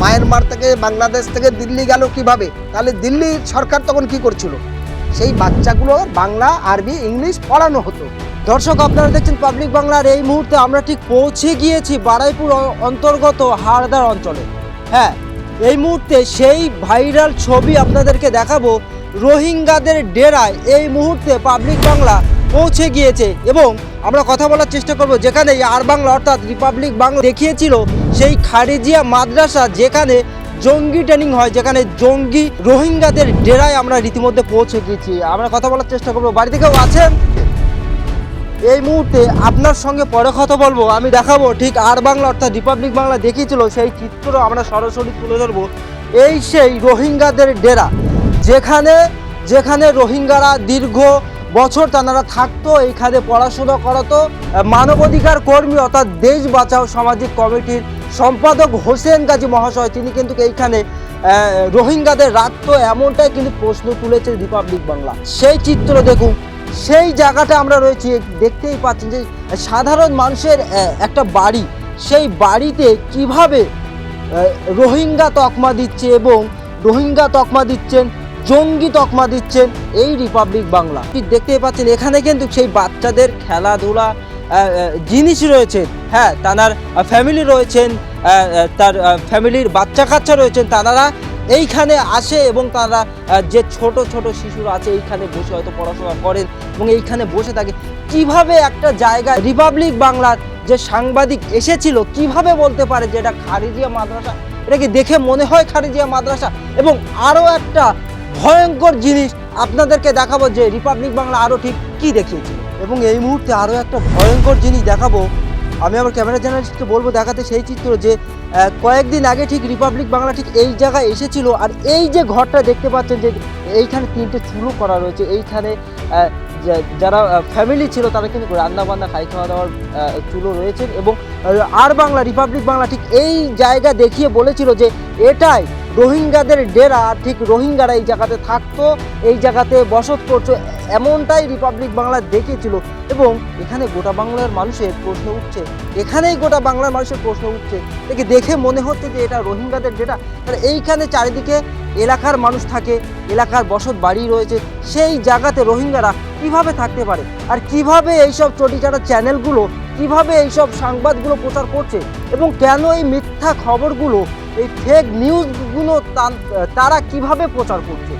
Myanmar থেকে বাংলাদেশ থেকে দিল্লি গেল কীভাবে? তাহলে দিল্লি সরকার তখন কি করছিল? সেই বাচ্চাগুলো বাংলা, আরবি, ইংলিশ পড়ানো হতো। দর্শক, আপনারা দেখছেন পাবলিক বাংলার এই মুহূর্তে আমরা ঠিক পৌঁছে গিয়েছি বারাইপুর অন্তর্গত হারদার অঞ্চলে। হ্যাঁ এই মুহূর্তে সেই ভাইরাল ছবি আপনাদেরকে দেখাবো। রোহিঙ্গাদের ডেরায় এই মুহূর্তে পাবলিক বাংলা পৌঁছে গিয়েছে এবং আমরা কথা বলার চেষ্টা করব যেখানে আর বাংলা অর্থাৎ রিপাবলিক বাংলা দেখিয়েছিল সেই খারেজিয়া মাদ্রাসা যেখানে জঙ্গি ট্রেনিং হয়, যেখানে জঙ্গি রোহিঙ্গাদের ডেরায় আমরা রীতিমধ্যে পৌঁছে গিয়েছি আমরা কথা বলার চেষ্টা করব। বাড়িতে কেউ আছেন? এই মুহূর্তে আপনার সঙ্গে পরে কথা বলব। আমি দেখাবো ঠিক আর বাংলা অর্থাৎ রিপাবলিক বাংলা দেখিয়েছিল সেই চিত্র আমরা সরাসরি তুলে ধরবো। এই সেই রোহিঙ্গাদের ডেরা। যেখানে যেখানে রোহিঙ্গারা দীর্ঘ বছর তারা থাকতো এইখানে পড়াশোনা করাতো। মানবাধিকার কর্মী অর্থাৎ দেশ বাঁচাও সামাজিক কমিটির সম্পাদক হোসেন গাজী মহাশয়, তিনি কিন্তু এইখানে রোহিঙ্গাদের রাখতো, এমনটাই কিন্তু প্রশ্ন তুলেছে রিপাবলিক বাংলা সেই চিত্র দেখুন, সেই জায়গাটা আমরা রয়েছি দেখতেই পাচ্ছেন যে, সাধারণ মানুষের একটা বাড়ি, সেই বাড়িতে কীভাবে রোহিঙ্গা তকমা দিচ্ছে এবং রোহিঙ্গা তকমা দিচ্ছেন জঙ্গি তকমা দিচ্ছেন এই রিপাবলিক বাংলা। কি দেখতেই পাচ্ছেন? এখানে কিন্তু সেই বাচ্চাদের খেলাধুলা জিনিস রয়েছে। হ্যাঁ তার ফ্যামিলি রয়েছেন তার ফ্যামিলির বাচ্চা কাচ্চা রয়েছেন তারা এইখানে আসে এবং তারা যে ছোট ছোট শিশুরা আছে, এইখানে বসে হয়তো পড়াশোনা করেন এবং এইখানে বসে থাকে। কীভাবে একটা জায়গায় রিপাবলিক বাংলার যে সাংবাদিক এসেছিল, কীভাবে বলতে পারে যে এটা খারিজিয়া মাদ্রাসা? এটাকে দেখে মনে হয় খারিজিয়া মাদ্রাসা? এবং আরও একটা ভয়ঙ্কর জিনিস আপনাদেরকে দেখাবো যে রিপাবলিক বাংলা আরও ঠিক কি দেখিয়েছিল এবং এই মুহূর্তে আরও একটা ভয়ঙ্কর জিনিস দেখাবো। আমি আমার ক্যামেরা জার্নালিস্টকে বলব দেখাতে সেই চিত্র যে কয়েকদিন আগে ঠিক রিপাবলিক বাংলা ঠিক এই জায়গায় এসেছিল আর এই যে ঘরটা দেখতে পাচ্ছেন যে, এইখানে তিনটে চুলো করা রয়েছে। এইখানে যারা ফ্যামিলি ছিল তারা কিন্তু রান্না বান্না খাই খাওয়া দাওয়ার চুলো রয়েছে এবং আর বাংলা রিপাবলিক বাংলা ঠিক এই জায়গা দেখিয়ে বলেছিল যে, এটাই রোহিঙ্গাদের ডেরা ঠিক রোহিঙ্গারা এই জায়গাতে থাকতো, এই জায়গাতে বসত করছ এমনটাই রিপাবলিক বাংলা দেখিয়েছিল এবং এখানে গোটা বাংলার মানুষের প্রশ্ন উঠছে, এখানেই গোটা বাংলার মানুষের প্রশ্ন উঠছে। দেখে দেখে মনে হচ্ছে যে এটা রোহিঙ্গাদের ডেটা তাহলে এইখানে চারিদিকে এলাকার মানুষ থাকে, এলাকার বসত বাড়ি রয়েছে, সেই জায়গাতে রোহিঙ্গারা কীভাবে থাকতে পারে? আর কীভাবে এইসব চটিচাটা চ্যানেলগুলো কীভাবে এইসব সংবাদগুলো প্রচার করছে? এবং কেন এই মিথ্যা খবরগুলো এই ফেক নিউজগুলো তারা কীভাবে প্রচার করছে?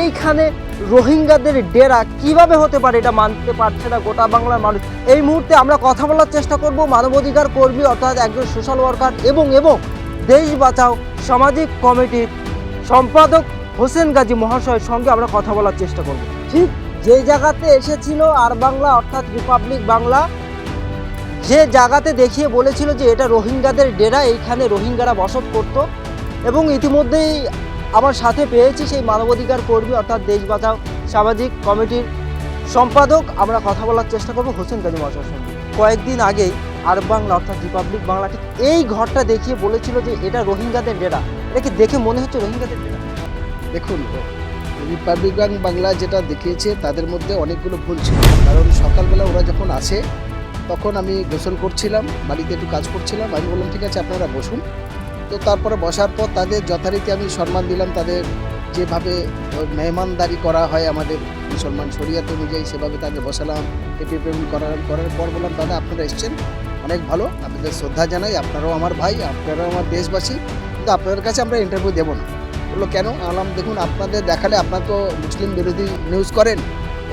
এইখানে রোহিঙ্গাদের ডেরা কীভাবে হতে পারে এটা মানতে পারছে না গোটা বাংলার মানুষ। এই মুহূর্তে আমরা কথা বলার চেষ্টা করব মানবাধিকার কর্মী অর্থাৎ একজন সোশ্যাল ওয়ার্কার এবং এবং দেশ বাঁচাও সামাজিক কমিটির সম্পাদক হোসেন গাজী মহাশয়ের সঙ্গে আমরা কথা বলার চেষ্টা করব। ঠিক যে জায়গাতে এসেছিল আর বাংলা অর্থাৎ রিপাবলিক বাংলা যে জায়গাতে দেখিয়ে বলেছিল যে এটা রোহিঙ্গাদের ডেরা, এইখানে রোহিঙ্গারা বসত করত। এবং ইতিমধ্যেই আমার সাথে পেয়েছি সেই মানবাধিকার কর্মী, অর্থাৎ দেশ বাঁচাও সামাজিক কমিটির সম্পাদক। আমরা কথা বলার চেষ্টা করব হোসেন গাজী মহাশয়ের সঙ্গে। কয়েকদিন আগেই আর বাংলা, অর্থাৎ রিপাবলিক বাংলা, ঠিক এই ঘরটা দেখিয়ে বলেছিল যে এটা রোহিঙ্গাদের ডেরা। এটাকে দেখে মনে হচ্ছে রোহিঙ্গাদের ডেরা? দেখুন, রিপাবলিক বাংলা যেটা দেখিয়েছে, তাদের মধ্যে অনেকগুলো ভুল ছিল। কারণ সকালবেলা ওরা যখন আসে তখন আমি গোসল করছিলাম, বাড়িতে একটু কাজ করছিলাম, আমি বললাম, ঠিক আছে, আপনারা বসুন। তো তারপরে বসার পর তাদের যথারীতি আমি সম্মান দিলাম, তাদের যেভাবে মেহমানদারি করা হয় আমাদের মুসলমান শরিয়াত অনুযায়ী, সেভাবে তাকে বসালাম টেপে পেমেন্ট করার করার পর বললাম, দাদা, আপনারা এসছেন, অনেক ভালো, আপনাদের শ্রদ্ধা জানাই, আপনারাও আমার ভাই, আপনারাও আমার দেশবাসী, কিন্তু আপনাদের কাছে আমরা ইন্টারভিউ দেবো না। বলল, কেন? আলাম দেখুন, আপনাদের দেখালে আপনারা তো মুসলিম বিরোধী নিউজ করেন।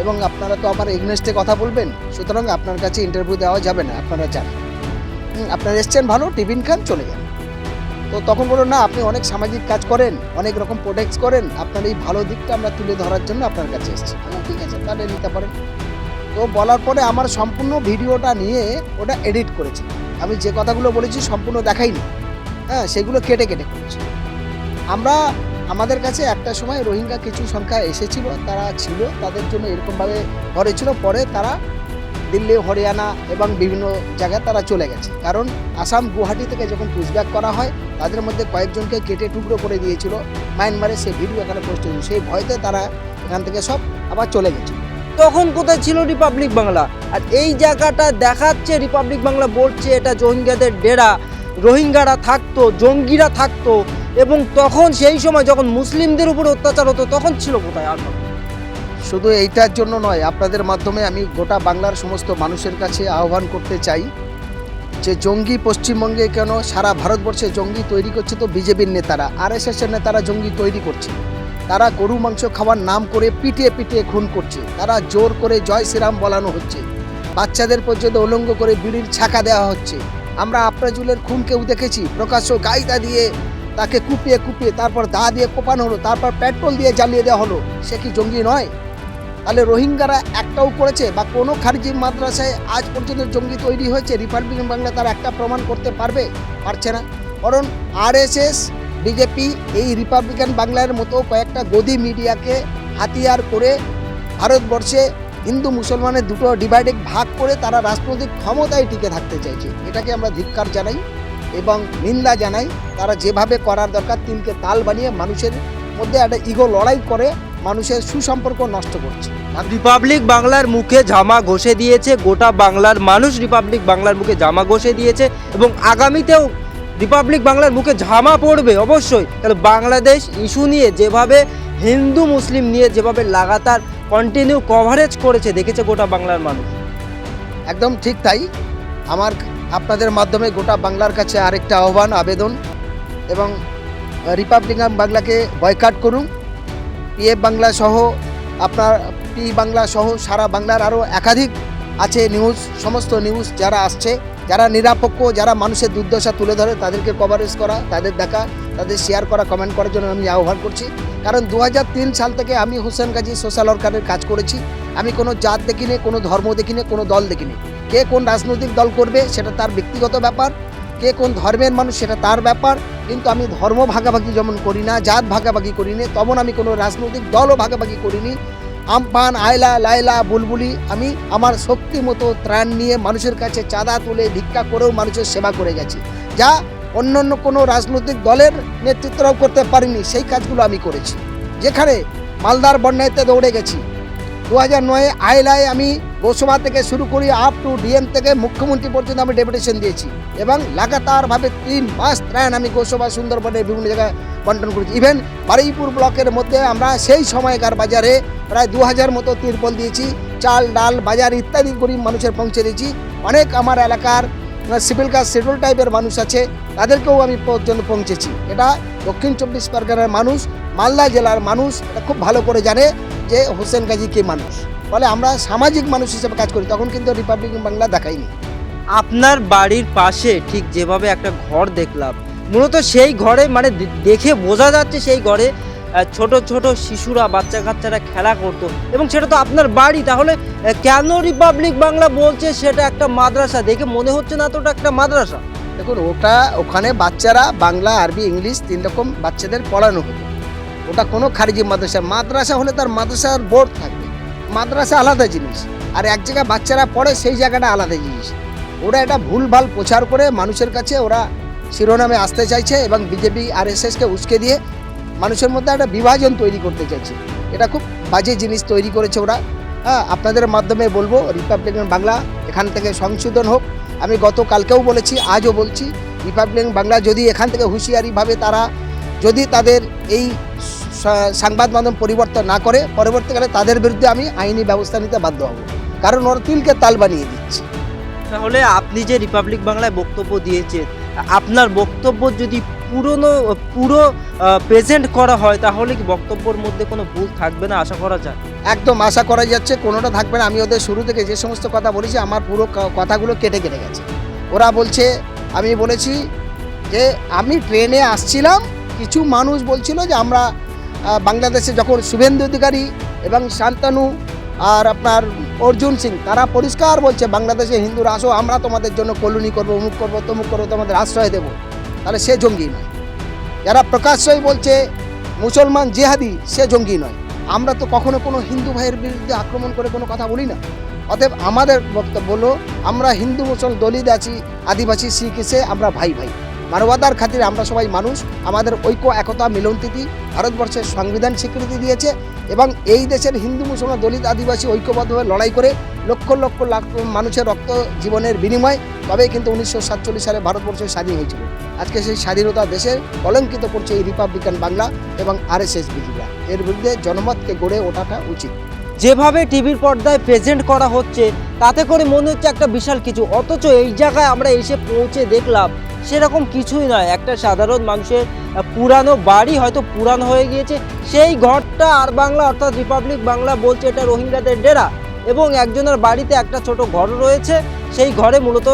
এবং আপনারা তো আমার এগনেস্টে কথা বলবেন, সুতরাং আপনার কাছে ইন্টারভিউ দেওয়া যাবে না, আপনারা যান। আপনারা এসছেন ভালো, টিফিন খান, চলে যান। তো তখন বলল না, আপনি অনেক সামাজিক কাজ করেন, অনেক রকম প্রোটেক্ট করেন, আপনার এই ভালো দিকটা আমরা তুলে ধরার জন্য আপনার কাছে এসেছি। ঠিক আছে, তাহলে নিতে পারেন। তো বলার পরে আমার সম্পূর্ণ ভিডিওটা নিয়ে ওটা এডিট করেছি। আমি যে কথাগুলো বলেছি সম্পূর্ণ দেখাইনি। হ্যাঁ সেগুলো কেটে কেটে করেছি। আমরা আমাদের কাছে একটা সময় রোহিঙ্গা কিছু সংখ্যা এসেছিল, তারা ছিল, তাদের জন্য এরকমভাবে ঘরে ছিল। পরে তারা দিল্লি, হরিয়ানা এবং বিভিন্ন জায়গায় তারা চলে গেছে। কারণ আসাম গুয়াহাটি থেকে যখন পুষব্যাক করা হয়, তাদের মধ্যে কয়েকজনকে কেটে টুকরো করে দিয়েছিল। মায়ানমারে সেই ভিডিও এখানে পোস্ট হয়েছিল। সেই ভয়তে তারা এখান থেকে সব আবার চলে গেছে। তখন কোথায় ছিল রিপাবলিক বাংলা আর এই জায়গাটা দেখাচ্ছে রিপাবলিক বাংলা বলছে, এটা রোহিঙ্গাদের ডেরা। রোহিঙ্গারা থাকতো, জঙ্গিরা থাকতো। এবং তখন সেই সময় যখন মুসলিমদের উপর অত্যাচার হতো, তখন ছিল কোথায় আর শুধু এইটার জন্য নয়, আপনাদের মাধ্যমে আমি গোটা বাংলার সমস্ত মানুষের কাছে আহ্বান করতে চাই যে জঙ্গি পশ্চিমবঙ্গে কেন সারা ভারতবর্ষে জঙ্গি তৈরি করছে তো বিজেপির নেতারা আর এস এর নেতারা জঙ্গি তৈরি করছে। তারা গরু, মাংস খাওয়ার নাম করে পিটিয়ে পিটিয়ে খুন করছে। তারা জোর করে জয় শ্রীরাম বলানো হচ্ছে। বাচ্চাদের পর্যন্ত উলঙ্গ করে বিড়ির ছাকা দেওয়া হচ্ছে। আমরা আপ্রাজুলের খুন কেউ দেখেছি, প্রকাশ্য গাইদা দিয়ে তাকে কুপিয়ে কুপিয়ে তারপর দা দিয়ে কোপানো হলো, তারপর পেট্রোল দিয়ে জ্বালিয়ে দেওয়া হলো। সে কি জঙ্গি নয়? তাহলে রোহিঙ্গারা একটাও করেছে বা কোনো খারিজি মাদ্রাসায় আজ পর্যন্ত জঙ্গি তৈরি হয়েছে? রিপাবলিকান বাংলা তার একটা প্রমাণ করতে পারবে? পারছে না। কারণ আরএসএস, বিজেপি এই রিপাবলিকান বাংলার মতো কয়েকটা গদি মিডিয়াকে হাতিয়ার করে ভারতবর্ষে হিন্দু মুসলমানের দুটো ডিভাইডে ভাগ করে তারা রাজনৈতিক ক্ষমতায় টিকে থাকতে চাইছে। এটাকে আমরা ধিক্কার জানাই। এবং নিন্দা জানাই তারা যেভাবে করার দরকার তিনকে তাল বানিয়ে মানুষের মধ্যে একটা ইগো লড়াই করে মানুষের সুসম্পর্ক নষ্ট করছে। রিপাবলিক বাংলার মুখে জামা ঘষে দিয়েছে গোটা বাংলার মানুষ রিপাবলিক বাংলার মুখে জামা ঘষে দিয়েছে এবং আগামীতেও রিপাবলিক বাংলার মুখে জামা পড়বে অবশ্যই। তাহলে বাংলাদেশ ইস্যু নিয়ে যেভাবে হিন্দু মুসলিম নিয়ে যেভাবে লাগাতার কন্টিনিউ কভারেজ করেছে দেখেছে গোটা বাংলার মানুষ। একদম ঠিক তাই। আমার আপনাদের মাধ্যমে গোটা বাংলার কাছে আরেকটা আহ্বান, আবেদন এবং রিপাবলিকান বাংলাকে বয়কাট করুন। পিএফ বাংলা সহ আপনার পি বাংলা সহ সারা বাংলার আরও একাধিক আছে নিউজ সমস্ত নিউজ যারা আসছে, যারা নিরাপক্ষ, যারা মানুষের দুর্দশা তুলে ধরে, তাদেরকে কভারেজ করা, তাদের দেখা, তাদের শেয়ার করা কমেন্ট করার জন্য আমি আহ্বান করছি। কারণ দু হাজার তিন সাল থেকে আমি হোসেন গাজী সোশ্যাল ওয়ার্কারের কাজ করেছি। আমি কোনো জাত দেখিনি, কোনো ধর্ম দেখিনি, কোনো দল দেখিনি। কে কোন রাজনৈতিক দল করবে সেটা তার ব্যক্তিগত ব্যাপার, কে কোন ধর্মের মানুষ সেটা তার ব্যাপার, কিন্তু আমি ধর্ম ভাগাভাগি যেমন করি না, জাত ভাগাভাগি করি না, তেমন আমি কোনো রাজনৈতিক দলও ভাগাভাগি করিনি। আমপান আয়লা, লায়লা, বুলবুলি, আমি আমার শক্তি মতো ত্রাণ নিয়ে মানুষের কাছে চাঁদা তুলে ভিক্ষা করেও মানুষের সেবা করে গেছি। যা অন্য অন্য কোনো রাজনৈতিক দলের নেতৃত্বরাও করতে পারিনি, সেই কাজগুলো আমি করেছি। যেখানে মালদার বন্যাতে দৌড়ে গেছি। দু হাজার নয়ে আয়লায় আমি গোসভা থেকে শুরু করি আপ টু ডিএম থেকে মুখ্যমন্ত্রী পর্যন্ত আমি ডেপুটেশন দিয়েছি এবং লাগাতারভাবে তিন মাস ত্রাণ আমি গোসভা সুন্দরবনের বিভিন্ন জায়গায় বন্টন করেছি। ইভেন বারুইপুর ব্লকের মধ্যে আমরা সেই সময়কার বাজারে প্রায় দু হাজার মতো তিরপল দিয়েছি, চাল, ডাল, বাজার ইত্যাদি গরিব মানুষের পৌঁছে দিয়েছি। অনেক আমার এলাকার সিভিল কাজ শিডিউল টাইপের মানুষ আছে, তাদেরকেও আমি পর্যন্ত পৌঁছেছি। এটা দক্ষিণ চব্বিশ পরগনার মানুষ, মালদা জেলার মানুষ খুব ভালো করে জানে যে হোসেন গাজী কে মানুষ। ফলে আমরা সামাজিক মানুষ হিসেবে কাজ করি তখন কিন্তু রিপাবলিকান বাংলা দেখাইনি আপনার বাড়ির পাশে ঠিক যেভাবে একটা ঘর দেখলাম মূলত সেই ঘরে মানে দেখে বোঝা যাচ্ছে সেই ঘরে ছোট ছোট শিশুরা বাচ্চা কাচ্চারা খেলা করতো এবং সেটা তো আপনার বাড়ি তাহলে কেন রিপাবলিক বাংলা বলছে সেটা একটা মাদ্রাসা? দেখে মনে হচ্ছে না তো ওটা একটা মাদ্রাসা। দেখুন ওটা ওখানে বাচ্চারা বাংলা আরবি ইংলিশ তিন রকম বাচ্চাদের পড়ানো হতো। ওটা কোনো খারিজি মাদ্রাসা মাদ্রাসা হলে তার মাদ্রাসার বোর্ড থাকবে মাদ্রাসা আলাদা জিনিস। আর এক জায়গায় বাচ্চারা পড়ে, সেই জায়গাটা আলাদা জিনিস। ওরা এটা ভুলভাল প্রচার করে মানুষের কাছে ওরা শিরোনামে আসতে চাইছে এবং বিজেপি আর এস এসকে উস্কে দিয়ে মানুষের মধ্যে একটা বিভাজন তৈরি করতে চাইছে। এটা খুব বাজে জিনিস তৈরি করেছে ওরা। হ্যাঁ আপনাদের মাধ্যমে বলব রিপাবলিকান বাংলা এখান থেকে সংশোধন হোক। আমি গতকালকেও বলেছি, আজও বলছি রিপাবলিকান বাংলা যদি এখান থেকে হুঁশিয়ারিভাবে তারা, যদি তাদের এই সংবাদ মাধ্যম পরিবর্তন না করে পরবর্তীকালে তাদের বিরুদ্ধে আমি আইনি ব্যবস্থা নিতে বাধ্য হব। কারণ ওরা তিলকে তাল বানিয়ে দিচ্ছে। তাহলে আপনি যে রিপাবলিক বাংলায় বক্তব্য দিয়েছেন আপনার বক্তব্য যদি পুরনো পুরো প্রেজেন্ট করা হয় তাহলে কি বক্তব্যের মধ্যে কোনো ভুল থাকবে না আশা করা যায়? একদম আশা করা যাচ্ছে কোনোটা থাকবে না। আমি ওদের শুরু থেকে যে সমস্ত কথা বলেছি আমার পুরো কথাগুলো কেটে কেটে গেছে। ওরা বলছে আমি বলেছি যে আমি ট্রেনে আসছিলাম কিছু মানুষ বলছিল যে আমরা বাংলাদেশে যখন শুভেন্দু অধিকারী এবং শান্তানু আর আপনার অর্জুন সিং, তারা পরিষ্কার বলছে, বাংলাদেশে হিন্দুরা আসো, আমরা তোমাদের জন্য কলোনি করব, অমুক করব, তমুক করব, তোমাদের আশ্রয় দেবো। তাহলে সে জঙ্গি নয়। যারা প্রকাশ্যই বলছে, মুসলমান জেহাদি সে জঙ্গি নয়। আমরা তো কখনো কোনো হিন্দু ভাইয়ের বিরুদ্ধে আক্রমণ করে কোনো কথা বলি না। অতএব আমাদের বক্তব্য হলো, আমরা হিন্দু মুসল দলিত আছি, আদিবাসী শিখ এসে আমরা ভাই ভাই। মানবতার খাতিরে আমরা সবাই মানুষ। আমাদের ঐক্য, একতা, মিলনতিথি ভারতবর্ষের সংবিধান স্বীকৃতি দিয়েছে এবং এই দেশের হিন্দু, মুসলমান, দলিত, আদিবাসী ঐক্যবদ্ধভাবে লড়াই করে লক্ষ লক্ষ লাখ মানুষের রক্ত জীবনের বিনিময় তবেই কিন্তু উনিশশো সাতচল্লিশ সালে ভারতবর্ষ স্বাধীন হয়েছিল। আজকে সেই স্বাধীনতা দেশে কলঙ্কিত করছে এই রিপাবলিকান বাংলা এবং আরএসএস বিজেপিরা। এর বিরুদ্ধে জনমতকে গড়ে ওঠাটা উচিত। যেভাবে টিভির পর্দায় প্রেজেন্ট করা হচ্ছে, তাতে করে মনে হচ্ছে একটা বিশাল কিছু। অথচ এই জায়গায় আমরা এসে পৌঁছে দেখলাম, সেরকম কিছুই নয়। একটা সাধারণ মানুষের পুরানো বাড়ি হয়তো পুরানো হয়ে গিয়েছে। সেই ঘরটা আর বাংলা অর্থাৎ রিপাবলিক বাংলা বলছে এটা রোহিঙ্গাদের ডেরা এবং একজনের বাড়িতে একটা ছোট ঘর রয়েছে। সেই ঘরে মূলত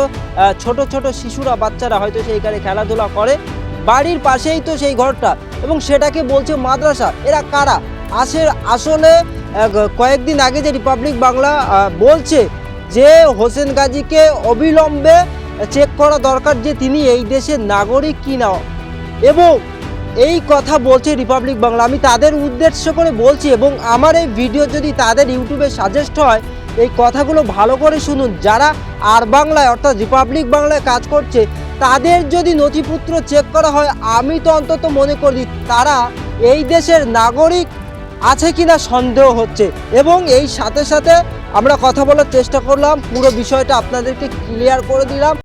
ছোট ছোট শিশুরা, বাচ্চারা হয়তো সেইখানে খেলাধুলা করে। বাড়ির পাশেই তো সেই ঘরটা এবং সেটাকে বলছে মাদ্রাসা। এরা কারা? আসে আসলে কয়েকদিন আগে যে রিপাবলিক বাংলা বলছে যে হোসেন গাজীকে অবিলম্বে চেক করা দরকার যে তিনি এই দেশের নাগরিক কিনা। এবং এই কথা বলছে রিপাবলিক বাংলা আমি তাদের উদ্দেশ্য করে বলছি এবং আমার এই ভিডিও যদি তাদের ইউটিউবে সাজেস্ট হয়, এই কথাগুলো ভালো করে শুনুন। যারা আর বাংলায়, অর্থাৎ রিপাবলিক বাংলায় কাজ করছে, তাদের যদি নথিপত্র চেক করা হয়, আমি তো অন্তত মনে করি তারা এই দেশের নাগরিক আছে কিনা সন্দেহ হচ্ছে। এবং এই সাথে সাথে আমরা কথা বলার চেষ্টা করলাম। পুরো বিষয়টা আপনাদেরকে ক্লিয়ার করে দিলাম।